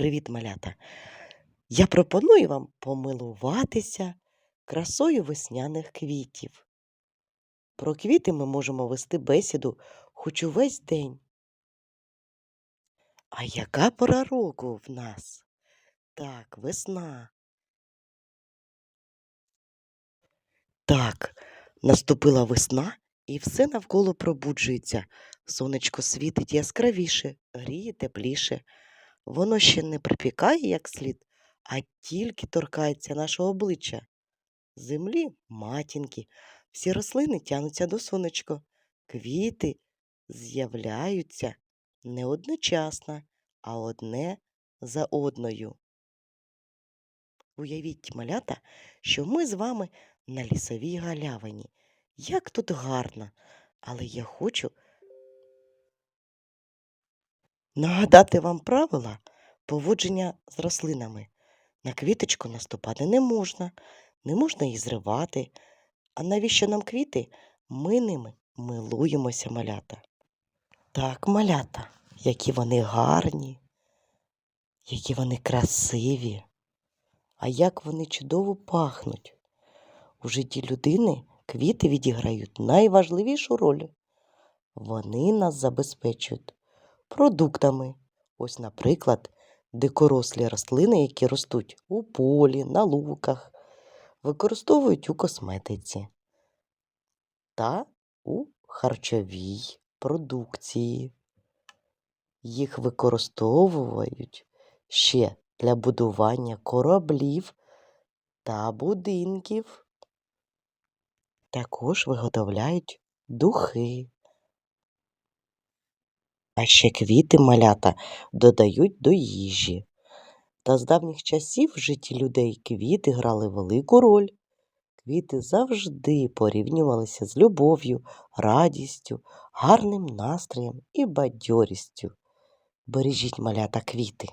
Привіт, малята! Я пропоную вам помилуватися красою весняних квітів. Про квіти ми можемо вести бесіду хоч увесь день. А яка пора року в нас? Так, весна. Так, наступила весна, і все навколо пробуджується. Сонечко світить яскравіше, гріє тепліше. Воно ще не припікає як слід, а тільки торкається нашого обличчя. Землі матінки, всі рослини тянуться до сонечка, квіти з'являються не одночасно, а одне за одною. Уявіть, малята, що ми з вами на лісовій галявині. Як тут гарно, але я хочу нагадати вам правила поводження з рослинами. На квіточку наступати не можна, не можна її зривати. А навіщо нам квіти? Ми ними милуємося, малята. Так, малята, які вони гарні, які вони красиві, а як вони чудово пахнуть. У житті людини квіти відіграють найважливішу роль. Вони нас забезпечують продуктами. Ось, наприклад, дикорослі рослини, які ростуть у полі, на луках, використовують у косметиці та у харчовій продукції. Їх використовують ще для будування кораблів та будинків. Також виготовляють духи. А ще квіти малята додають до їжі. Та з давніх часів в житті людей квіти грали велику роль. Квіти завжди порівнювалися з любов'ю, радістю, гарним настроєм і бадьорістю. Бережіть малята квіти.